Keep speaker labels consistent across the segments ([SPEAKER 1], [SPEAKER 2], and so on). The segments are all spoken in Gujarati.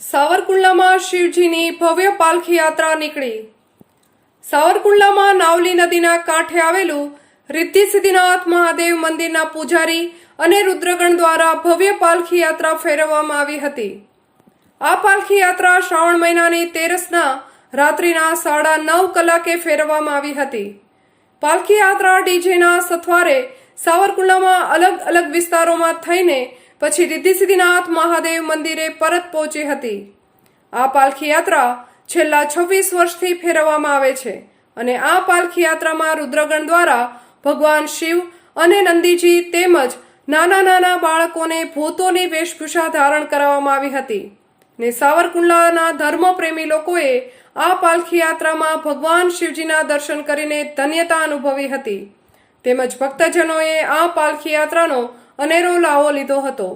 [SPEAKER 1] સાવરકુંડલામાં શિવજીની ભવ્ય પાલખી યાત્રા નીકળી. સાવરકુંડલામાં નાવલી નદીના કાંઠે આવેલું રિદ્ધિ સિદ્ધિનાથ મહાદેવ મંદિરના પૂજારી અને રુદ્રગણ દ્વારા ભવ્ય પાલખી યાત્રા ફેરવવામાં આવી હતી. આ પાલખી યાત્રા શ્રાવણ મહિનાની તેરસના રાત્રિના સાડા નવ કલાકે ફેરવવામાં આવી હતી. પાલખી યાત્રા ડીજેના સથવારે સાવરકુંડલામાં અલગ અલગ વિસ્તારોમાં થઈને પછી રિદ્ધિ સિદ્ધિનાથ મહાદેવ મંદિરે પરત પહોંચી હતી. આ પાલખી યાત્રા છેલ્લા છવ્વીસ વર્ષથી ફેરવવામાં આવે છે અને આ પાલખી યાત્રામાં રુદ્રગણ દ્વારા ભગવાન શિવ અને નંદીજી તેમજ નાના નાના બાળકોને ભૂતોની વેશભૂષા ધારણ કરાવવામાં આવી હતી ને સાવરકુંડલાના ધર્મપ્રેમી લોકોએ આ પાલખી યાત્રામાં ભગવાન શિવજીના દર્શન કરીને ધન્યતા અનુભવી હતી. તેમજ ભક્તજનોએ આ પાલખી યાત્રાનો અનેરો લાવો લીધો હતો.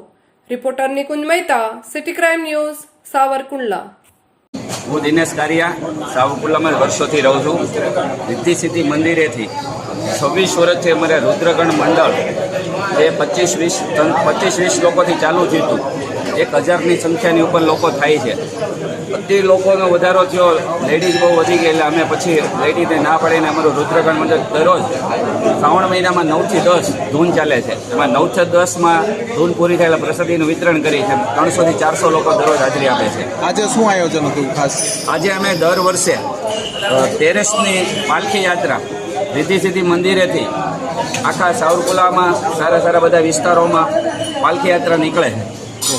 [SPEAKER 1] Reporter Nikunj Mehta, city crime news, Savarkundla.
[SPEAKER 2] હું દિનેશ કારિયા, સાવરકુંડલામાં વર્ષોથી રહું છું. રિદ્ધિ સિદ્ધિ મંદિરેથી છવ્વીસ વર્ષથી અમારે રુદ્રગણ મંડળ એ પચીસ વીસ પચીસ વીસ લોકોથી ચાલુ થયું હતું. એક હજારની સંખ્યાની ઉપર લોકો થાય છે. બધી લોકોનો વધારો થયો લેડીઝ બહુ વધી ગઈ એટલે અમે પછી લેડીઝને ના પાડીને અમારું રુદ્રગણ મંદિર દરરોજ શ્રાવણ મહિનામાં નવથી દસ ધૂન ચાલે છે. એમાં નવથી દસમાં ધૂન પૂરી થાય એટલે પ્રસાદીનું વિતરણ કરી છે. ત્રણસોથી ચારસો લોકો દરરોજ હાજરી આપે છે.
[SPEAKER 3] આજે શું આયોજન હતું ખાસ?
[SPEAKER 2] આજે અમે દર વર્ષે તેરસની પાલખી યાત્રા રિદ્ધિ સિદ્ધિ મંદિરેથી આખા સાવરકુલામાં સારા સારા બધા વિસ્તારોમાં પાલખી યાત્રા નીકળે છે.